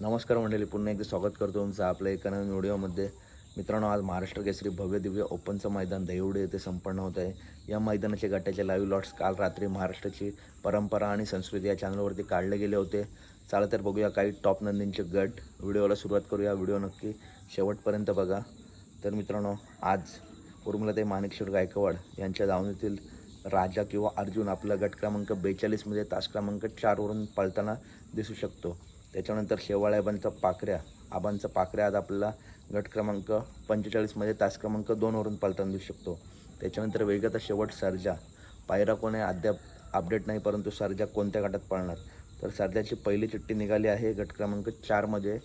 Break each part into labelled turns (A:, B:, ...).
A: नमस्कार मंडळी पुन्हा एकदा स्वागत करतो तुमचं आपल्या एका नवीन व्हिडिओमध्ये. मित्रांनो आज महाराष्ट्र केसरी भव्य दिव्य ओपनचं मैदान दहिवडे येथे संपन्न होत आहे. या मैदानाचे गटाचे लाईव्ह लॉट्स काल रात्री महाराष्ट्राची परंपरा आणि संस्कृती या चॅनलवरती काढले गेले होते. चला तर बघूया काही टॉप नंदींचे गट. व्हिडिओला सुरुवात करूया. व्हिडिओ नक्की शेवटपर्यंत बघा. तर मित्रांनो आज उर्मिलाताई माणिकशेठ गायकवाड यांच्या दावणीतील राजा किंवा अर्जुन आपला गट क्रमांक बेचाळीसमध्ये तास क्रमांक चारवरून पळताना दिसू शकतो. त्याच्यानंतर शेवाळ्याबांचा पाकऱ्या. आबांचा पाकऱ्या आज आपल्याला गट क्रमांक पंचेचाळीसमध्ये तास क्रमांक दोनवरून पळताना दिसू शकतो. त्याच्यानंतर वेगाचा शेवट सर्जा. पायरा कोणी अद्याप अपडेट नाही परंतु सर्जा कोणत्या गटात पाळणार? तर सर्जाची पहिली चिठ्ठी निघाली आहे गट क्रमांक चारमध्ये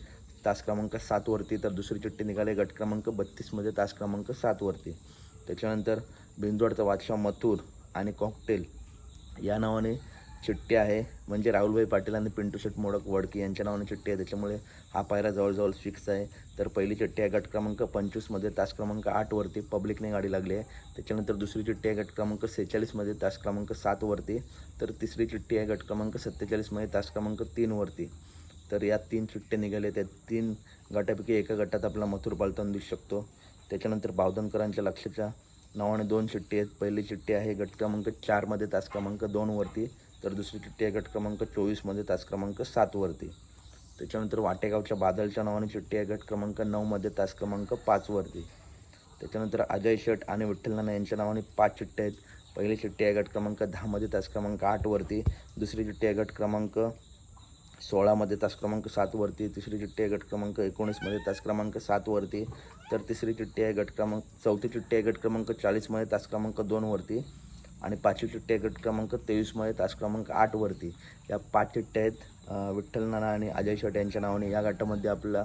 A: तास क्रमांक सातवरती तर दुसरी चिठ्ठी निघाली गट क्रमांक बत्तीसमध्ये तास क्रमांक सातवरती त्याच्यानंतर बिंदवडचा बादशाह मथुर आणि कॉकटेल या नावाने चिठ्ठी आहे. म्हणजे राहुलभाई पाटील आणि पिंटू शेट मोडक वडकी यांच्या नावाने चिठ्ठी आहे. त्याच्यामुळे हा पायरा जवळजवळ फिक्स आहे. तर पहिली चिठ्ठी आहे गट क्रमांक पंचवीसमध्ये तास क्रमांक आठवरती पब्लिकने गाडी लागली आहे. त्याच्यानंतर दुसरी चिठ्ठी आहे गट क्रमांक सेहेचाळीसमध्ये तास क्रमांक सातवरती तर तिसरी चिठ्ठी आहे गट क्रमांक सत्तेचाळीसमध्ये तास क्रमांक तीनवरती तर या तीन चिठ्ठे निघाले त्या तीन गटापैकी एका गटात आपला मथुर पालताना दिसू शकतो. त्याच्यानंतर बावधनकरांच्या लक्षाच्या नावाने दोन चिठ्ठी आहेत. पहिली चिठ्ठी आहे गट क्रमांक चारमध्ये तास क्रमांक दोनवरती तर दुसरी चिठ्ठी आहे गट क्रमांक चोवीसमध्ये तास क्रमांक सातवरती त्याच्यानंतर वाटेगावच्या बादलच्या नावाने चिठ्ठी आहे गट क्रमांक नऊमध्ये तास क्रमांक पाचवरती त्याच्यानंतर अजय शेट आणि विठ्ठल नाना यांच्या नावाने पाच चिठ्ठ्या आहेत. पहिली चिठ्ठी आहे गट क्रमांक दहामध्ये तास क्रमांक आठवरती दुसरी चिठ्ठी आहे गट क्रमांक सोळामध्ये तास क्रमांक सातवरती तिसरी चिठ्ठी आहे गट क्रमांक एकोणीसमध्ये तास क्रमांक सातवरती तर तिसरी चिठ्ठी आहे गट क्रमांक चौथी चिठ्ठी आहे गट क्रमांक चाळीसमध्ये तास क्रमांक दोनवरती आणि पाचवी चिठ्ठी आहे गट क्रमांक तेवीसमध्ये तास क्रमांक आठवरती. या पाच चिठ्ठ्या आहेत विठ्ठल नाना आणि अजय शेट यांच्या नावाने. या गटामध्ये आपला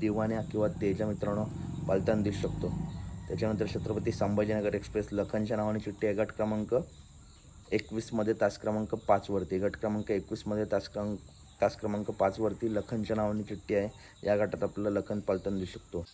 A: दिवाण्या किंवा तेजा मित्रांनो पालताना दिसू शकतो. त्याच्यानंतर छत्रपती संभाजीनगर एक्सप्रेस लखनच्या नावाने चिठ्ठी आहे. गट क्रमांक एकवीसमध्ये तास क्रमांक पाचवरती. गट क्रमांक एकवीसमध्ये तास क्रमांक तास क्रमांक पाचवरती लखनच्या नावाने चिठ्ठी आहे. या गटात आपलं लखन पलताना दिसू शकतो.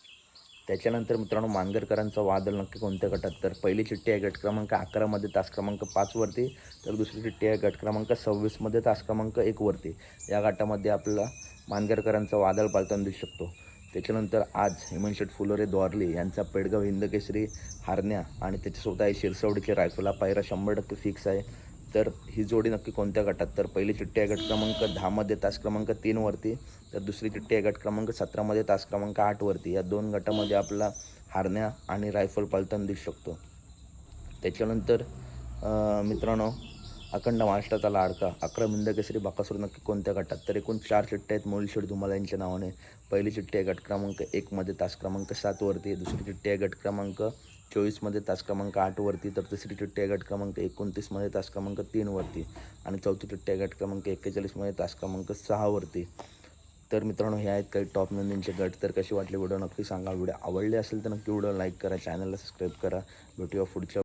A: त्याच्यानंतर मित्रांनो मांजरकरांचा वादळ नक्की कोणत्या गटात? तर पहिली चिठ्ठी आहे गट क्रमांक अकरामध्ये तास क्रमांक पाचवरती तर दुसरी चिठ्ठी आहे गट क्रमांक सव्वीसमध्ये तास क्रमांक एकवरती या गटामध्ये आपल्याला मांजरकरांचा वादळ पालताना दिसू शकतो. त्याच्यानंतर आज हिमनशेठ फुलोरे द्वारली यांचा पेडगाव हिंदकेसरी हारण्या आणि त्याच्यासोबत आहे शिरसवडीचे रायफला पायरा शंभर टक्के फिक्स आहे. तर ही जोडी नक्की कोणत्या गटात? तर पहिली चिठ्ठी आहे गट क्रमांक दहामध्ये तास क्रमांक तीनवरती तर दुसरी चिठ्ठी आहे गट क्रमांक सतरामध्ये तास क्रमांक आठवरती या दोन गटामध्ये आपला हारण्या आणि रायफल पालताना दिसू शकतो. त्याच्यानंतर मित्रांनो अखंड महाराष्ट्राचा लाडका अकरा मिंदकेसरी बाकासूर नक्की कोणत्या गटात? तर एकूण चार चिठ्ठ्या आहेत. मोलशेड धुमाला यांच्या नावाने. पहिली चिठ्ठी आहे गट क्रमांक एकमध्ये तास क्रमांक सातवरती दुसरी चिठ्ठी आहे गट क्रमांक चोवीसमध्ये तास क्रमांक आठवरती तर तिसरी चिठ्ठी आहे गट क्रमांक एकोणतीसमध्ये तास क्रमांक तीनवरती आणि चौथी चिठ्ठी आहे गट क्रमांक एक्केचाळीसमध्ये तास क्रमांक सहावरती तर मित्रांनो हे आहेत काही टॉप नंदींचे गट. तर कशी वाटले व्हिडिओ नक्की सांगा. व्हिडिओ आवडले असेल तर नक्की व्हिडिओ लाईक करा. चॅनलला सबस्क्राईब करा. भेटूया पुढच्या